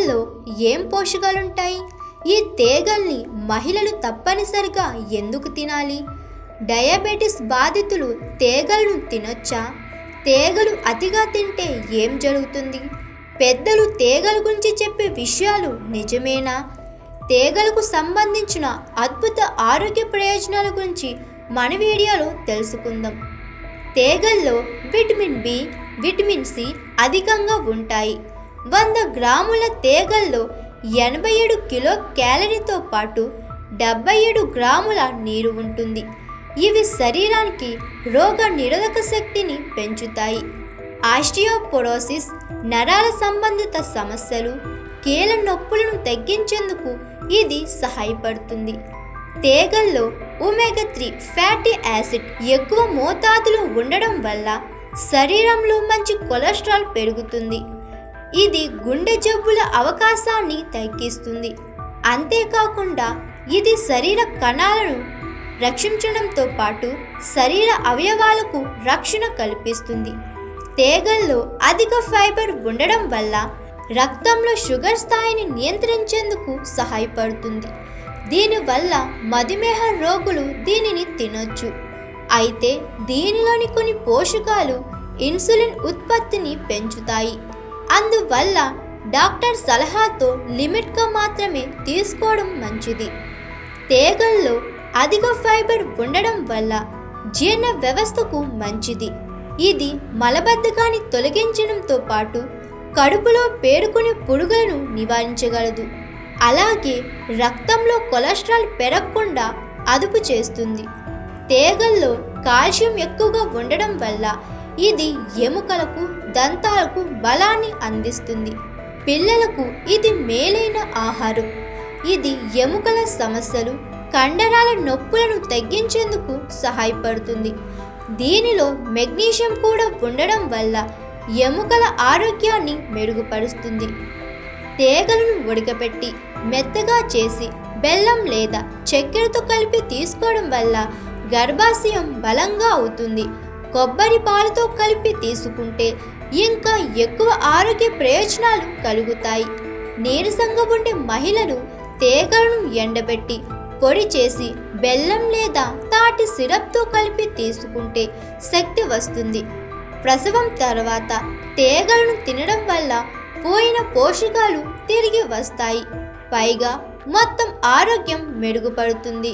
తేగల్లో ఏం పోషకాలుంటాయి? ఈ తేగల్ని మహిళలు తప్పనిసరిగా ఎందుకు తినాలి? డయాబెటిస్ బాధితులు తేగలను తినొచ్చా? తేగలు అతిగా తింటే ఏం జరుగుతుంది? పెద్దలు తేగల గురించి చెప్పే విషయాలు నిజమేనా? తేగలకు సంబంధించిన అద్భుత ఆరోగ్య ప్రయోజనాల గురించి మన వీడియోలో తెలుసుకుందాం. తేగల్లో విటమిన్ బి విటమిన్ సి అధికంగా ఉంటాయి. వంద గ్రాముల తేగల్లో ఎనభై ఏడు కిలో క్యాలరీతో పాటు డెబ్బై ఏడు గ్రాముల నీరు ఉంటుంది. ఇవి శరీరానికి రోగ నిరోధక శక్తిని పెంచుతాయి. ఆస్టియోపొరోసిస్ నరాల సంబంధిత సమస్యలు కీళ్ళ నొప్పులను తగ్గించేందుకు ఇది సహాయపడుతుంది. తేగల్లో ఒమేగా త్రీ ఫ్యాటీ యాసిడ్ ఎక్కువ మోతాదులో ఉండడం వల్ల శరీరంలో మంచి కొలెస్ట్రాల్ పెరుగుతుంది. ఇది గుండె జబ్బుల అవకాశాన్ని తగ్గిస్తుంది. అంతేకాకుండా ఇది శరీర కణాలను రక్షించడంతో పాటు శరీర అవయవాలకు రక్షణ కల్పిస్తుంది. తేగల్లో అధిక ఫైబర్ ఉండడం వల్ల రక్తంలో షుగర్ స్థాయిని నియంత్రించేందుకు సహాయపడుతుంది. దీనివల్ల మధుమేహ రోగులు దీనిని తినొచ్చు. అయితే దీనిలోని కొన్ని పోషకాలు ఇన్సులిన్ ఉత్పత్తిని పెంచుతాయి. అందువల్ల డాక్టర్ సలహాతో లిమిట్గా మాత్రమే తీసుకోవడం మంచిది. తేగల్లో అధిక ఫైబర్ ఉండడం వల్ల జీర్ణ వ్యవస్థకు మంచిది. ఇది మలబద్ధకాన్ని తొలగించడంతో పాటు కడుపులో పేరుకునే పురుగులను నివారించగలదు. అలాగే రక్తంలో కొలెస్ట్రాల్ పెరగకుండా అదుపు చేస్తుంది. తేగల్లో కాల్షియం ఎక్కువగా ఉండడం వల్ల ఇది ఎముకలకు దంతాలకు బలాన్ని అందిస్తుంది. పిల్లలకు ఇది మేలైన ఆహారం. ఇది ఎముకల సమస్యలు కండరాల నొప్పులను తగ్గించేందుకు సహాయపడుతుంది. దీనిలో మెగ్నీషియం కూడా ఉండడం వల్ల ఎముకల ఆరోగ్యాన్ని మెరుగుపరుస్తుంది. తేగలను ఉడకపెట్టి మెత్తగా చేసి బెల్లం లేదా చక్కెరతో కలిపి తీసుకోవడం వల్ల గర్భాశయం బలంగా అవుతుంది. కొబ్బరి పాలతో కలిపి తీసుకుంటే ఇంకా ఎక్కువ ఆరోగ్య ప్రయోజనాలు కలుగుతాయి. నీరసంగా ఉండే మహిళలు తేగలను ఎండబెట్టి పొడి చేసి బెల్లం లేదా తాటి సిరప్తో కలిపి తీసుకుంటే శక్తి వస్తుంది. ప్రసవం తర్వాత తేగలను తినడం వల్ల పోయిన పోషకాలు తిరిగి వస్తాయి. పైగా మొత్తం ఆరోగ్యం మెరుగుపడుతుంది.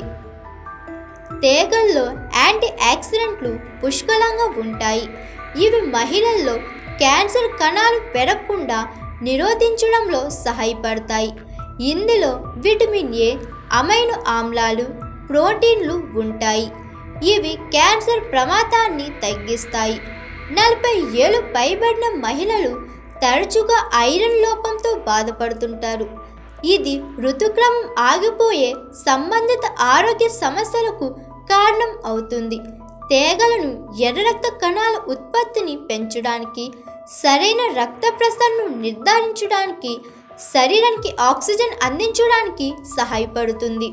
తేగల్లో యాంటీ ఆక్సిడెంట్లు పుష్కలంగా ఉంటాయి. ఇవి మహిళల్లో క్యాన్సర్ కణాలు పెరగకుండా నిరోధించడంలో సహాయపడతాయి. ఇందులో విటమిన్ ఏ అమైనో ఆమ్లాలు ప్రోటీన్లు ఉంటాయి. ఇవి క్యాన్సర్ ప్రమాదాన్ని తగ్గిస్తాయి. నలభై ఏళ్ళు పైబడిన మహిళలు తరచుగా ఐరన్ లోపంతో బాధపడుతుంటారు. ఇది ఋతుక్రమం ఆగిపోయే సంబంధిత ఆరోగ్య సమస్యలకు కారణం అవుతుంది. తేగలను ఎర్ర రక్త కణాల ఉత్పత్తిని పెంచడానికి సరైన రక్త ప్రసరణను నిర్ధారించడానికి శరీరానికి ఆక్సిజన్ అందించడానికి సహాయపడుతుంది.